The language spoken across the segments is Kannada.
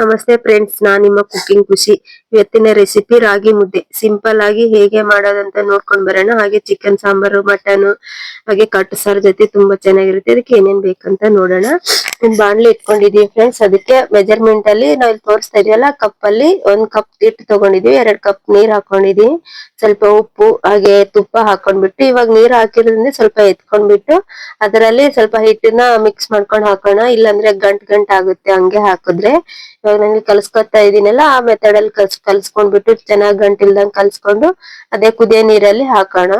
ನಮಸ್ತೆ ಫ್ರೆಂಡ್ಸ್ ನಾನ್ ನಿಮ್ಮ ಕುಕಿಂಗ್ ಖುಷಿ. ಇವತ್ತಿನ ರೆಸಿಪಿ ರಾಗಿ ಮುದ್ದೆ. ಸಿಂಪಲ್ ಆಗಿ ಹೇಗೆ ಮಾಡೋದಂತ ನೋಡ್ಕೊಂಡ್ ಬರೋಣ. ಹಾಗೆ ಚಿಕನ್ ಸಾಂಬಾರು ಮಟನ್ ಹಾಗೆ ಕಟ್ ಸಾರ್ ಜೊತೆ ತುಂಬಾ ಚೆನ್ನಾಗಿರುತ್ತೆ. ಅದಕ್ಕೆ ಏನೇನ್ ಬೇಕಂತ ನೋಡೋಣ. ಬಾಣ್ಲಿ ಇಟ್ಕೊಂಡಿದೀವಿ ಫ್ರೆಂಡ್ಸ್ ಅದಕ್ಕೆ ಮೆಜರ್ಮೆಂಟ್ ಅಲ್ಲಿ ನಾವ್ ಇಲ್ಲಿ ತೋರಿಸ್ತಾ ಇದೀವಲ್ಲ ಕಪ್ ಅಲ್ಲಿ ಒಂದ್ ಕಪ್ ಹಿಟ್ಟು ತಗೊಂಡಿದೀವಿ ಎರಡ್ ಕಪ್ ನೀರ್ ಹಾಕೊಂಡಿದೀವಿ ಸ್ವಲ್ಪ ಉಪ್ಪು, ಹಾಗೆ ತುಪ್ಪ ಹಾಕೊಂಡ್ಬಿಟ್ಟು, ಇವಾಗ ನೀರ್ ಹಾಕಿರೋದ್ರಿಂದ ಸ್ವಲ್ಪ ಎತ್ಕೊಂಡ್ಬಿಟ್ಟು, ಅದರಲ್ಲಿ ಸ್ವಲ್ಪ ಹಿಟ್ಟನ್ನ ಮಿಕ್ಸ್ ಮಾಡ್ಕೊಂಡ್ ಹಾಕೋಣ. ಇಲ್ಲಾಂದ್ರೆ ಗಂಟ್ ಗಂಟ್ ಆಗುತ್ತೆ ಹಂಗೆ ಹಾಕಿದ್ರೆ. ಇವಾಗ ನಂಗೆ ಕಲ್ಸ್ಕೊತಾ ಇದೀನಲ್ಲ, ಆ ಮೆಥಡ್ ಅಲ್ಲಿ ಕಲ್ಸ್, ಕಲ್ಸ್ಕೊಂಡ್ಬಿಟ್ಟು ಚೆನ್ನಾಗ್ ಗಂಟಿಲ್ದಂಗ್ ಕಲ್ಸ್ಕೊಂಡು ಅದೇ ಕುದಿಯ ನೀರಲ್ಲಿ ಹಾಕೋಣ.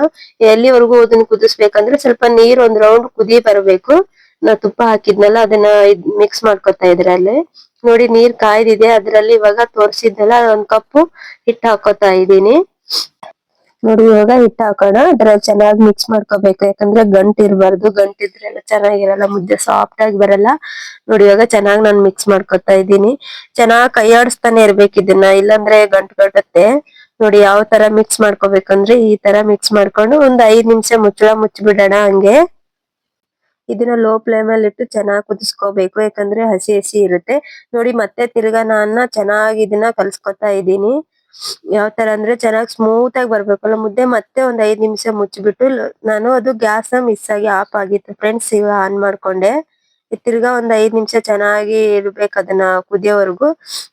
ಎಲ್ಲಿವರೆಗೂ ಅದನ್ನ ಕುದಿಸ್ಬೇಕಂದ್ರೆ ಸ್ವಲ್ಪ ನೀರ್ ಒಂದ್ ರೌಂಡ್ ಕುದಿ ಬರಬೇಕು. ನಾ ತುಪ್ಪ ಹಾಕಿದ್ನಲ್ಲ, ಅದನ್ನ ಮಿಕ್ಸ್ ಮಾಡ್ಕೊತಾ ಇದ್ರಲ್ಲಿ ನೋಡಿ ನೀರ್ ಕಾಯ್ದಿದೆ, ಅದ್ರಲ್ಲಿ ಇವಾಗ ತೋರ್ಸಿದ್ನಲ್ಲ ಒಂದ್ ಕಪ್ಪು ಹಿಟ್ಟು ಹಾಕೋತಾ ಇದೀನಿ ನೋಡಿ, ಇವಾಗ ಹಿಟ್ಟು ಹಾಕೋಣ. ಅದ್ರಲ್ಲಿ ಚೆನ್ನಾಗಿ ಮಿಕ್ಸ್ ಮಾಡ್ಕೋಬೇಕು. ಯಾಕಂದ್ರೆ ಗಂಟು ಇರಬಾರ್ದು. ಗಂಟ್ ಇದ್ರೆಲ್ಲ ಚೆನ್ನಾಗಿರಲ್ಲ. ಮುದ್ದೆ ಸಾಫ್ಟ್ ಆಗಿ ಬರಲ್ಲ. ನೋಡಿ, ಇವಾಗ ಚೆನ್ನಾಗಿ ನಾನು ಮಿಕ್ಸ್ ಮಾಡ್ಕೊತಾ ಇದ್ದೀನಿ. ಚೆನ್ನಾಗಿ ಕೈಯಾಡಿಸ್ತಾನೆ ಇರ್ಬೇಕು ಇದನ್ನ. ಇಲ್ಲಾಂದ್ರೆ ಗಂಟು ಕಟ್ಟತ್ತೆ ನೋಡಿ, ಯಾವ ತರ ಮಿಕ್ಸ್ ಮಾಡ್ಕೋಬೇಕಂದ್ರೆ ಈ ತರ ಮಿಕ್ಸ್ ಮಾಡ್ಕೊಂಡು ಒಂದ್ ಐದ್ ನಿಮಿಷ ಮುಚ್ಚಳ ಮುಚ್ಚಿಬಿಡೋಣ ಹಂಗೆ. ಇದನ್ನ ಲೋ ಫ್ಲೇಮ್ ಅಲ್ಲಿ ಇಟ್ಟು ಚೆನ್ನಾಗಿ ಕುದಿಸ್ಕೋಬೇಕು. ಯಾಕಂದ್ರೆ ಹಸಿ ಹಸಿ ಇರುತ್ತೆ. ನೋಡಿ, ಮತ್ತೆ ತಿರ್ಗಾ ನಾನ ಚೆನ್ನಾಗಿ ಇದನ್ನ ಕಲ್ಸ್ಕೊತಾ ಇದ್ದೀನಿ. ಯಾವ ತರ ಅಂದ್ರೆ ಚೆನ್ನಾಗಿ ಸ್ಮೂತ್ ಆಗಿ ಬರ್ಬೇಕಲ್ಲ ಮುದ್ದೆ ಮತ್ತೆ ಒಂದ್ ಐದ್ ನಿಮಿಷ ಮುಚ್ಚಿಬಿಟ್ಟು ನಾನು ಅದು ಗ್ಯಾಸ್ ಮಿಸ್ ಆಗಿ ಆಫ್ ಆಗಿತ್ತು. ಫ್ರೆಂಡ್ಸ್ ಈಗ ಆನ್ ಮಾಡ್ಕೊಂಡೆ. ತಿರ್ಗಾ ಒಂದ್ ಐದ್ ನಿಮಿಷ ಚೆನ್ನಾಗಿ ಇರ್ಬೇಕು ಅದನ್ನ ಕುದಿಯೋವರೆಗೂ.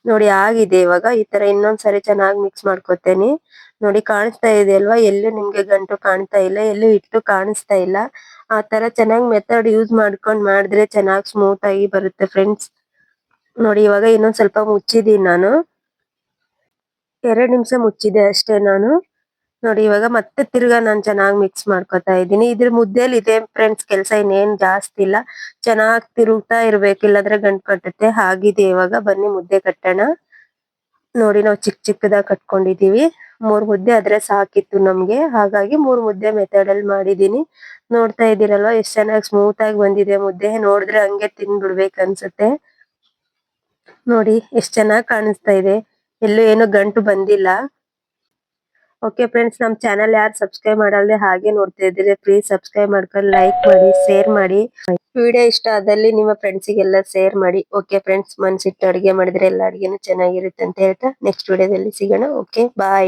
ನೋಡಿ ಆಗಿದೆ ಇವಾಗ. ಈ ತರ ಇನ್ನೊಂದ್ ಸರಿ ಚೆನ್ನಾಗಿ ಮಿಕ್ಸ್ ಮಾಡ್ಕೊತೇನಿ. ನೋಡಿ ಕಾಣಿಸ್ತಾ ಇದೆ ಅಲ್ವಾ? ಎಲ್ಲೂ ನಿಮ್ಗೆ ಗಂಟು ಕಾಣ್ತಾ ಇಲ್ಲ, ಎಲ್ಲೂ ಇಟ್ಟು ಕಾಣಿಸ್ತಾ ಇಲ್ಲ. ಆ ತರ ಚೆನ್ನಾಗಿ ಮೆಥಡ್ ಯೂಸ್ ಮಾಡ್ಕೊಂಡ್ ಮಾಡಿದ್ರೆ ಚೆನ್ನಾಗಿ ಸ್ಮೂತ್ ಆಗಿ ಬರುತ್ತೆ ಫ್ರೆಂಡ್ಸ್ ನೋಡಿ ಇವಾಗ ಇನ್ನೊಂದ್ ಸ್ವಲ್ಪ ಮುಚ್ಚಿದೀನಿ ನಾನು. ಎರಡ್ ನಿಮಿಷ ಮುಚ್ಚಿದೆ ಅಷ್ಟೇ ನಾನು. ನೋಡಿ, ಇವಾಗ ಮತ್ತೆ ತಿರ್ಗಾ ನಾನು ಚೆನ್ನಾಗಿ ಮಿಕ್ಸ್ ಮಾಡ್ಕೊತಾ ಇದ್ದೀನಿ. ಇದ್ರ ಮುದ್ದೆಲಿ ಇದೆ ಫ್ರೆಂಡ್ಸ್ ಕೆಲಸ ಇನ್ನೇನ್ ಜಾಸ್ತಿ ಇಲ್ಲ. ಚೆನ್ನಾಗಿ ತಿರುಗ್ತಾ ಇರ್ಬೇಕು, ಇಲ್ಲಾಂದ್ರೆ ಗಂಟು ಕಟ್ಟುತ್ತೆ. ಹಾಗಿದೆ ಇವಾಗ. ಬನ್ನಿ ಮುದ್ದೆ ಕಟ್ಟೋಣ. ನೋಡಿ, ನಾವು ಚಿಕ್ಕ ಚಿಕ್ಕದಾಗಿ ಕಟ್ಕೊಂಡಿದೀವಿ. ಮೂರ್ ಮುದ್ದೆ ಆದ್ರೆ ಸಾಕಿತ್ತು ನಮ್ಗೆ. ಹಾಗಾಗಿ ಮೂರ್ ಮುದ್ದೆ ಮೆಥಡ್ ಅಲ್ಲಿ ಮಾಡಿದೀನಿ. ನೋಡ್ತಾ ಇದೀರಲ್ವಾ ಎಷ್ಟ್ ಚೆನ್ನಾಗಿ ಸ್ಮೂತ್ ಆಗಿ ಬಂದಿದೆ ಮುದ್ದೆ. ನೋಡಿದ್ರೆ ಹಂಗೆ ತಿನ್ಬಿಡ್ಬೇಕನ್ಸುತ್ತೆ ನೋಡಿ, ಎಷ್ಟ್ ಚೆನ್ನಾಗಿ ಕಾಣಿಸ್ತಾ ಇದೆ. ಎಲ್ಲೂ ಏನು ಗಂಟು ಬಂದಿಲ್ಲ. ಓಕೆ ಫ್ರೆಂಡ್ಸ್ ನಮ್ಮ ಚಾನಲ್ ಯಾರು ಸಬ್ಸ್ಕ್ರೈಬ್ ಮಾಡಲ್ದೆ ಹಾಗೆ ನೋಡ್ತಾ ಇದ್ದೀರಿ ಪ್ಲೀಸ್ ಸಬ್ಸ್ಕ್ರೈಬ್ ಮಾಡ್ಕೊಂಡು ಲೈಕ್ ಮಾಡಿ ಶೇರ್ ಮಾಡಿ. ವಿಡಿಯೋ ಇಷ್ಟ ಆದಲ್ಲಿ ನಿಮ್ಮ ಫ್ರೆಂಡ್ಸಿಗೆಲ್ಲ ಶೇರ್ ಮಾಡಿ. ಓಕೆ ಫ್ರೆಂಡ್ಸ್ ಮನ್ಸಿಟ್ಟು ಅಡಿಗೆ ಮಾಡಿದ್ರೆ ಎಲ್ಲ ಅಡುಗೆನೂ ಚೆನ್ನಾಗಿರುತ್ತೆ ಅಂತ ಹೇಳ್ತಾ ನೆಕ್ಸ್ಟ್ ವಿಡಿಯೋದಲ್ಲಿ ಸಿಗೋಣ. Okay bye